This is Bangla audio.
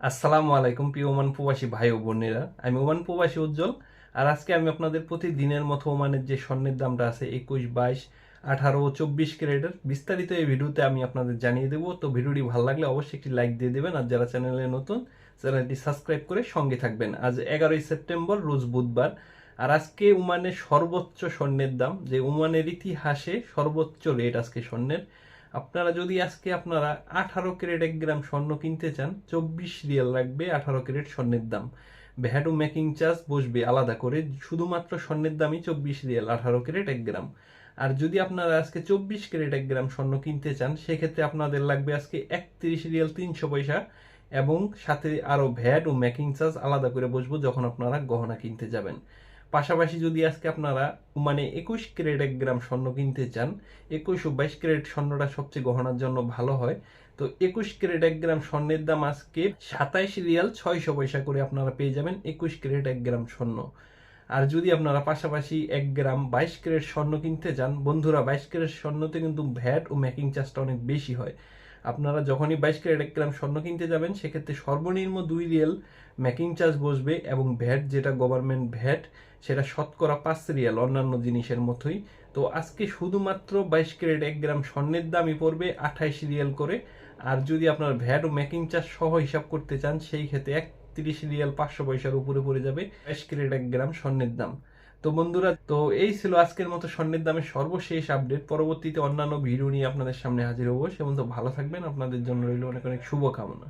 আসসালামু আলাইকুম প্রিয় ওমান প্রবাসী ভাই ও বোনেরা। আমি ওমান প্রবাসী উজ্জ্বল, আর আজকে আমি আপনাদের প্রতিদিনের মতো ওমানের যে স্বর্ণের দামটা আছে একুশ, বাইশ, আঠারো ও চব্বিশ ক্যারেটের, বিস্তারিত এই ভিডিওতে আমি আপনাদের জানিয়ে দেবো। তো ভিডিওটি ভালো লাগলে অবশ্যই একটি লাইক দিয়ে দেবেন, আর যারা চ্যানেলে নতুন, চ্যানেলটি সাবস্ক্রাইব করে সঙ্গে থাকবেন। আজ এগারোই সেপ্টেম্বর, রোজ বুধবার। আর আজকে ওমানের সর্বোচ্চ স্বর্ণের দাম, যে ওমানের ইতিহাসে সর্বোচ্চ রেট আজকে স্বর্ণের আপনারা যদি আজকে আপনারা আঠারো ক্যারেট এক গ্রাম স্বর্ণ কিনতে চান, চব্বিশ রিয়াল লাগবে আঠারো ক্যারেট স্বর্ণের দাম। ভ্যাট ও মেকিং চার্জ বসবে আলাদা করে, শুধুমাত্র স্বর্ণের দামই চব্বিশ রিয়াল, আঠারো ক্যারেট এক গ্রাম। আর যদি আপনারা আজকে চব্বিশ ক্যারেট এক গ্রাম স্বর্ণ কিনতে চান, সেক্ষেত্রে আপনাদের লাগবে আজকে একত্রিশ রিয়াল তিনশো পয়সা এবং সাথে আরও ভ্যাট ও মেকিং চার্জ আলাদা করে বসবো যখন আপনারা গহনা কিনতে যাবেন। পাশাপাশি যদি আজকে আপনারা মানে একুশ ক্যারেট এক গ্রাম স্বর্ণ কিনতে চান, একুশ ও বাইশ ক্যারেট স্বর্ণটা সবচেয়ে গহনার জন্য ভালো হয়। তো একুশ ক্যারেট এক গ্রাম স্বর্ণের দাম আজকে সাতাইশ রিয়াল ছয়শো পয়সা করে আপনারা পেয়ে যাবেন একুশ ক্যারেট এক গ্রাম স্বর্ণ। আর যদি আপনারা পাশাপাশি এক গ্রাম বাইশ ক্যারেট স্বর্ণ কিনতে চান, বন্ধুরা বাইশ ক্যারেট স্বর্ণতে কিন্তু ভ্যাট ও মেকিং চার্জটা অনেক বেশি হয়। আপনারা যখনই বাইশ ক্যারেট, এক গ্রাম স্বর্ণ কিনতে যাবেন, সেক্ষেত্রে সর্বনিম্ন দুই রিয়েল মেকিং চার্জ বসবে এবং ভ্যাট যেটা গভর্নমেন্ট ভ্যাট, সেটা শতকরা পাঁচ রিয়াল অন্যান্য জিনিসের মতোই। তো আজকে শুধুমাত্র বাইশ ক্যারেট, এক গ্রাম স্বর্ণের দামই পড়বে আঠাইশ রিয়াল করে। আর যদি আপনার ভ্যাট ও মেকিং চার্জ সহ হিসাব করতে চান, সেই ক্ষেত্রে একত্রিশ রিয়াল পাঁচশো পয়সার উপরে পড়ে যাবে বাইশ ক্যারেট, এক গ্রাম স্বর্ণের দাম। তো বন্ধুরা, তো এই ছিল আজকের মতো স্বর্ণের দামের সর্বশেষ আপডেট পরবর্তীতে অন্যান্য ভিডিও নিয়ে আপনাদের সামনে হাজির হব। সে মতো ভালো থাকবেন। আপনাদের জন্য রইল অনেক অনেক শুভকামনা।